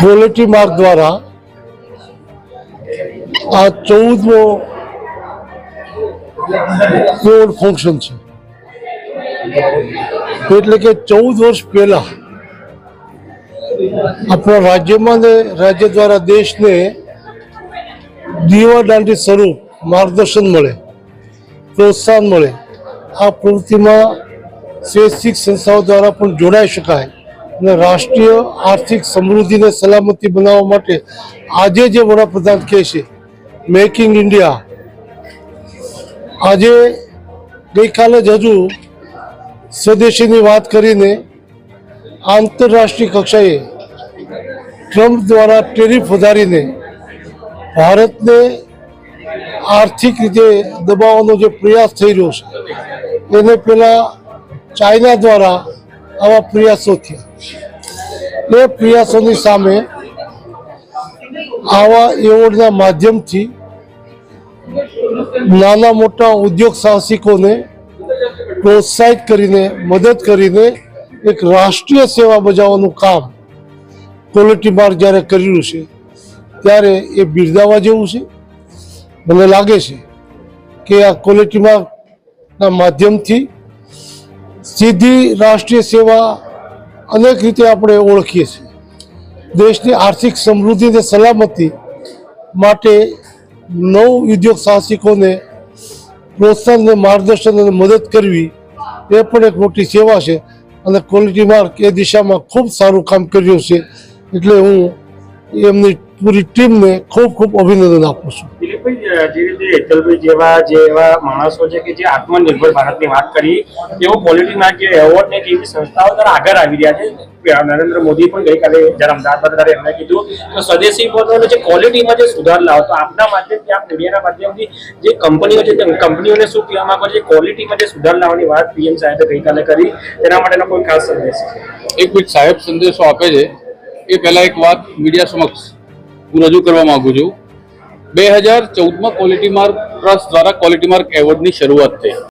Quality mark દ્વારા આ ચૌદમો code function છે. એટલે કે ચૌદ વર્ષ પહેલા આપણા રાજ્યમાં ને રાજ્ય દ્વારા દેશને દીવા દાંડી સ્વરૂપ માર્ગદર્શન મળે, પ્રોત્સાહન મળે. આ પ્રવૃત્તિમાં શૈક્ષિક સંસ્થાઓ દ્વારા પણ જોડાઈ શકાય. અને રાષ્ટ્રીય આર્થિક સમૃદ્ધિને સલામતી બનાવવા માટે આજે જે વડાપ્રધાન કહે છે મેક ઇન ઇન્ડિયા આજે ગઈકાલે જ હજુ સ્વદેશીની વાત કરીને આંતરરાષ્ટ્રીય કક્ષાએ ટ્રમ્પ દ્વારા ટેરિફ વધારીને ભારતને આર્થિક રીતે દબાવવાનો જે પ્રયાસ થઈ રહ્યો છે, એને પહેલા ચાઇના દ્વારા આવા પ્રયાસો થયા એ પ્રયાસોની સામે આવા એવોર્ડના માધ્યમથી નાના મોટા ઉદ્યોગ સાહસિકોને પ્રોત્સાહિત કરીને, મદદ કરીને એક રાષ્ટ્રીય સેવા બજાવવાનું કામ ક્વોલિટી માર્ક જ્યારે કર્યું છે, ત્યારે એ બિરદાવા જેવું છે. મને લાગે છે કે આ ક્વોલિટી માર્કના માધ્યમથી સીધી રાષ્ટ્રીય સેવા અનેક રીતે આપણે ઓળખીએ છીએ. દેશની આર્થિક સમૃદ્ધિ અને સલામતી માટે નવ ઉદ્યોગ સાહસિકોને પ્રોત્સાહન અને માર્ગદર્શન અને મદદ કરવી એ પણ એક મોટી સેવા છે અને ક્વોલિટી માર્ક એ દિશામાં ખૂબ સારું કામ કર્યું છે. એટલે હું એમની પૂરી ટીમને ખૂબ ખૂબ અભિનંદન આપું છું. દિલીપભાઈ જે રીતે હેતલભાઈ જેવા જે એવા માણસો છે કે જે આત્મનિર્ભર ભારતની વાત કરી તેઓ ક્વોલિટીના જે એવોર્ડ ને જેવી સંસ્થાઓ દ્વારા આગળ આવી રહ્યા છે? નરેન્દ્ર મોદી પણ ગઈકાલે જ્યારે અમદાવાદ ત્યારે એમણે કીધું તો સ્વદેશી પોતાનો જે ક્વોલિટીમાં જે સુધાર લાવો તો આપના માધ્યમથી આપ મીડિયાના માધ્યમથી જે કંપનીઓ છે કંપનીઓને શું કહેવા માંગો છે? ક્વોલિટીમાં જે સુધાર લાવવાની વાત પીએમ સાહેબે ગઈકાલે કરી તેના માટેનો કોઈ ખાસ સંદેશ? છે એક મિનિટ સાહેબ સંદેશો આપે છે. એ પહેલાં એક વાત મીડિયા સમક્ષ. હું રજૂ કરવા માંગુ છું. બે હજાર ચૌદમાં ક્વોલિટી માર્ક ટ્રસ્ટ દ્વારા ક્વોલિટી માર્ક એવોર્ડની શરૂઆત થઈ.